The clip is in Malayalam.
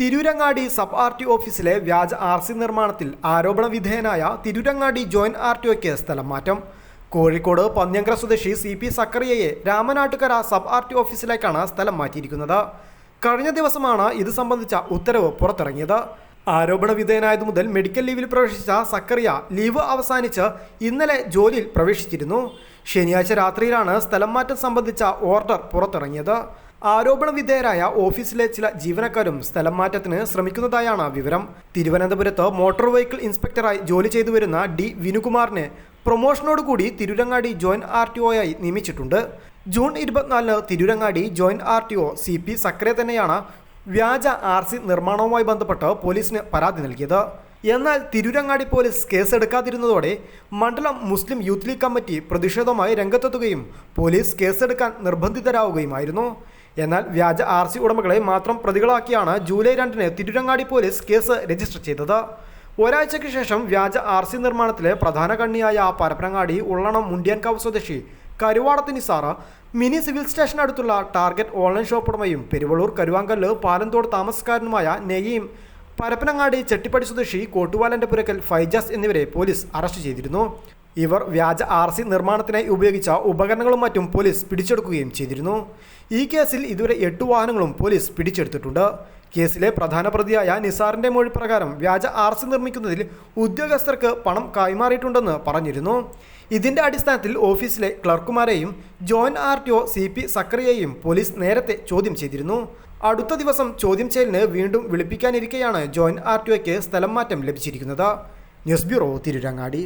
തിരൂരങ്ങാടി സബ് ആർ ടി ഓഫീസിലെ വ്യാജ ആർ സി നിർമ്മാണത്തിൽ ആരോപണ വിധേയനായ തിരൂരങ്ങാടി ജോയിന്റ് ആർ ടി ഒക്ക് സ്ഥലം മാറ്റം. കോഴിക്കോട് പന്ന്യങ്കര സ്വദേശി സി പി സക്കറിയയെ രാമനാട്ടുകര സബ് ആർ ടി ഓഫീസിലേക്കാണ് സ്ഥലം മാറ്റിയിരിക്കുന്നത്. കഴിഞ്ഞ ദിവസമാണ് ഇത് സംബന്ധിച്ച ഉത്തരവ് പുറത്തിറങ്ങിയത്. ആരോപണ വിധേയനായതു മുതൽ മെഡിക്കൽ ലീവിൽ പ്രവേശിച്ച സക്കറിയ ലീവ് അവസാനിച്ച് ഇന്നലെ ജോലിയിൽ പ്രവേശിച്ചിരുന്നു. ശനിയാഴ്ച രാത്രിയിലാണ് സ്ഥലം മാറ്റം സംബന്ധിച്ച ഓർഡർ പുറത്തിറങ്ങിയത്. ആരോപണ വിധേയരായ ഓഫീസിലെ ചില ജീവനക്കാരും സ്ഥലം മാറ്റത്തിന് ശ്രമിക്കുന്നതായാണ് വിവരം. തിരുവനന്തപുരത്ത് മോട്ടോർ വെഹിക്കിൾ ഇൻസ്പെക്ടറായി ജോലി ചെയ്തു വരുന്ന ഡി വിനുകുമാറിനെ പ്രൊമോഷനോടുകൂടി തിരുരങ്ങാടി ജോയിന്റ് ആർ ടി ഒയായി നിയമിച്ചിട്ടുണ്ട്. ജൂൺ ഇരുപത്തിനാലിന് Tirurangadi joint R T O C P സക്രെ തന്നെയാണ് വ്യാജ ആർ സി നിർമ്മാണവുമായി ബന്ധപ്പെട്ട് പോലീസിന് പരാതി നൽകിയത്. എന്നാൽ തിരുരങ്ങാടി പോലീസ് കേസെടുക്കാതിരുന്നതോടെ മണ്ഡലം മുസ്ലിം യൂത്ത് ലീഗ് കമ്മിറ്റി പ്രതിഷേധമായി രംഗത്തെത്തുകയും പോലീസ് കേസെടുക്കാൻ നിർബന്ധിതരാവുകയുമായിരുന്നു. എന്നാൽ വ്യാജ ആർ സി ഉടമകളെ മാത്രം പ്രതികളാക്കിയാണ് ജൂലൈ രണ്ടിന് തിരുരങ്ങാടി പോലീസ് കേസ് രജിസ്റ്റർ ചെയ്തത്. ഒരാഴ്ചയ്ക്ക് ശേഷം വ്യാജ ആർ സി നിർമ്മാണത്തിലെ പ്രധാന കണ്ണിയായ പരപ്പനങ്ങാടി ഉള്ളണം മുണ്ടിയാൻകാവ് സ്വദേശി Karuvadath Sara mini civil station അടുത്തുള്ള ടാർഗറ്റ് ഓൺലൈൻ ഷോപ്പ് ഉടമയും പെരുവള്ളൂർ കരുവാങ്കല്ല് പാലന്തോട് താമസക്കാരനുമായ നെയ്യയും പരപ്പനങ്ങാടി ചെട്ടിപ്പടി സ്വദേശി കോട്ടുവാലന്റെ പുരക്കൽ ഫൈജാസ് എന്നിവരെ പോലീസ് അറസ്റ്റ് ചെയ്തിരുന്നു. ഇവർ വ്യാജ ആർ സി നിർമ്മാണത്തിനായി ഉപയോഗിച്ച ഉപകരണങ്ങളും മറ്റും പോലീസ് പിടിച്ചെടുക്കുകയും ചെയ്തിരുന്നു. ഈ കേസിൽ ഇതുവരെ എട്ട് വാഹനങ്ങളും പോലീസ് പിടിച്ചെടുത്തിട്ടുണ്ട്. കേസിലെ പ്രധാന പ്രതിയായ നിസാറിന്റെ മൊഴി പ്രകാരം വ്യാജ ആർ സി നിർമ്മിക്കുന്നതിൽ ഉദ്യോഗസ്ഥർക്ക് പണം കൈമാറിയിട്ടുണ്ടെന്ന് പറഞ്ഞിരുന്നു. ഇതിന്റെ അടിസ്ഥാനത്തിൽ ഓഫീസിലെ ക്ലർക്കുമാരെയും joint R T O C P സക്രിയെയും police നേരത്തെ ചോദ്യം ചെയ്തിരുന്നു. അടുത്ത ദിവസം ചോദ്യം ചെയ്യലിന് വീണ്ടും വിളിപ്പിക്കാനിരിക്കെയാണ് ജോയിന്റ് ആർ ടി ഒയ്ക്ക് സ്ഥലം മാറ്റം ലഭിച്ചിരിക്കുന്നത്. News bureau Tirurangadi.